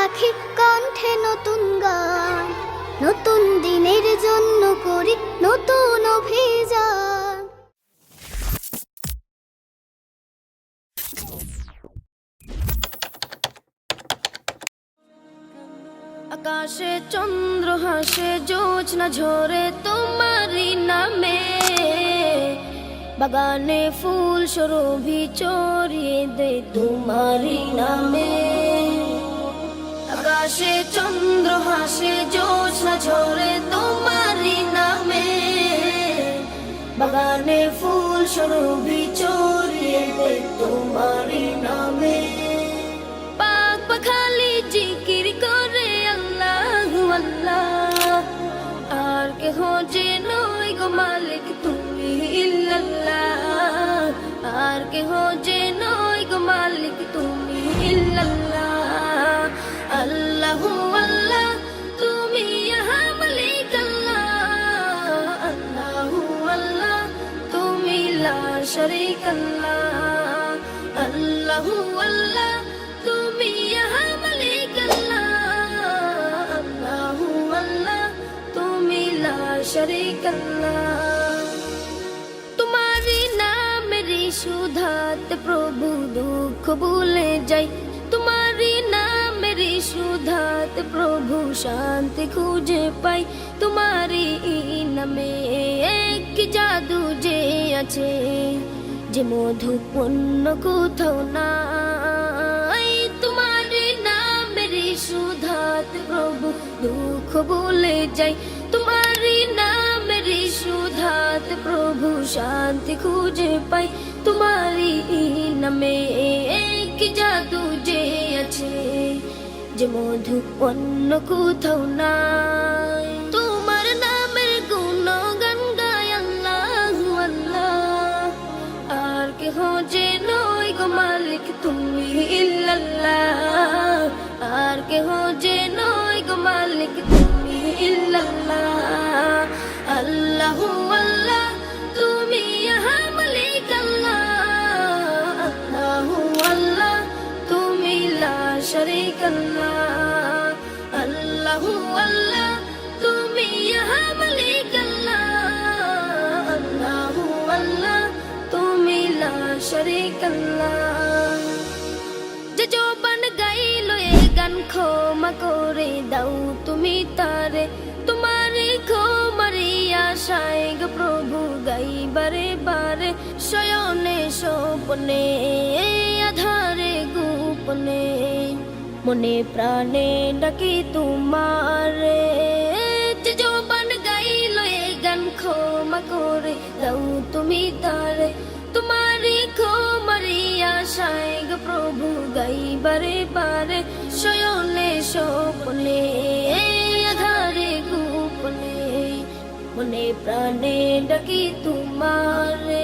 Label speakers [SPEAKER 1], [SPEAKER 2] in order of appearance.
[SPEAKER 1] পাখি কণ্ঠে নতুন গান, নতুন দিনের জন্য করি নতুন অভিযান।
[SPEAKER 2] আকাশে চন্দ্র হাসে জোছনা ঝরে তোমারই নামে। বাগানে ফুল সরভি চড়িয়ে দে তোমারই নামে। আকাশে চন্দ্র, হাসে জোছনা ঝরে তোমারই নামে। বাগানে ফুল সরভি চড়িয়ে দে তোমারই নামে। পাক পাখালি জিকির করে আল্লাহ আল্লাহ। আর কেহ যে নয় গো মালিক তুমি ইল্লাল্লাহ। আর কেহ যে নয় গো মালিক তুমি ইল্লাল্লাহ। শরীক আল্লাহ আল্লাহু আল্লাহ তুমি মালিক আল্লাহ আল্লাহু আল্লাহ তুমি লা শরীক আল্লাহ তোমারি নামেরি সুধাত প্রভু দুঃখ ভুলে যাই তোমারি নামেরি সুধাত প্রভু শান্তি খুঁজে পাই তোমারি নামে এক যে আছে যে মধু পণ্য কোথাও নাই। তোমারি নামেরি সুধাত প্রভু, দুঃখ ভুলে যাই। তোমারি নামেরি সুধাত প্রভু, শান্তি খুঁজে পাই। তোমারি নামে এক জাদু যে আছে, যে মধু অন্য কোথাও নাই। করে দাও তুমি তারে। তোমারে প্রভু গাইবারে বারে। শয়নে স্বপনে আধারে গোপনে। মনে প্রাণে ডাকি তোমারে। জবান গাইলো এ গান ক্ষমা করে, দাও তুমি তারে। তোমারি ক্ষমারি আশায় প্রভু, গাইবারে বারে বারে। শয়নে স্বপনে, আধারে গোপনে। মনে প্রাণে ডাকি তোমারে।